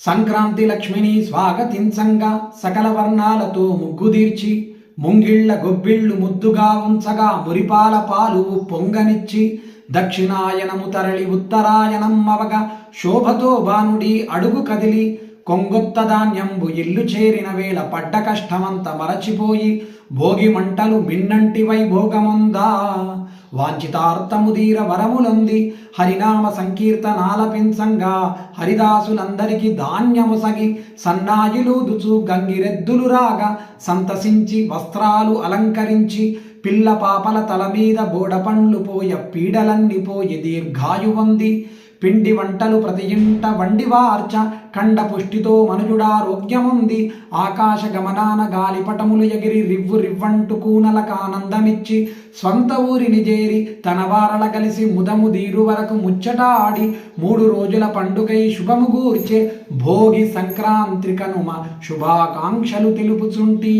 సంక్రాంతి లక్ష్మిని స్వాగతించంగా సకల వర్ణాలతో ముగ్గుదీర్చి ముంగిళ్ళ గొబ్బిళ్ళు ముద్దుగా ఉంచగా మురిపాల పాలు పొంగనిచ్చి దక్షిణాయనము తరలి ఉత్తరాయణం అవగా శోభతో బానుడి అడుగు కదిలి కొంగొత్త ధాన్యంబు ఇల్లు చేరిన వేళ పడ్డ కష్టమంత మరచిపోయి భోగి మంటలు మిన్నంటి వైభోగముందా వాంఛితార్థముదీర వరములంది హరినామ సంకీర్తనాలపించంగా హరిదాసులందరికీ ధాన్యముసగి సన్నాయిలూదుచు గంగిరెద్దులు రాగా సంతసించి వస్త్రాలు అలంకరించి పిల్ల పాపల తల మీద బోడపండ్లు పోయ పీడలన్నీ పోయి దీర్ఘాయువంది పిండి వంటలు ప్రతి ఇంట వండివార్చ కండ పుష్టితో మనుజుడారోగ్యముంది ఆకాశ గమనాన గాలిపటములు ఎగిరి రివ్వు రివ్వంటు కూనలకు ఆనందమిచ్చి స్వంత ఊరిని చేరి తన వారల కలిసి ముదము దీరు వరకు ముచ్చట ఆడి మూడు రోజుల పండుగై శుభము గూర్చే భోగి సంక్రాంతికనుమ శుభాకాంక్షలు తెలుపుచుంటి.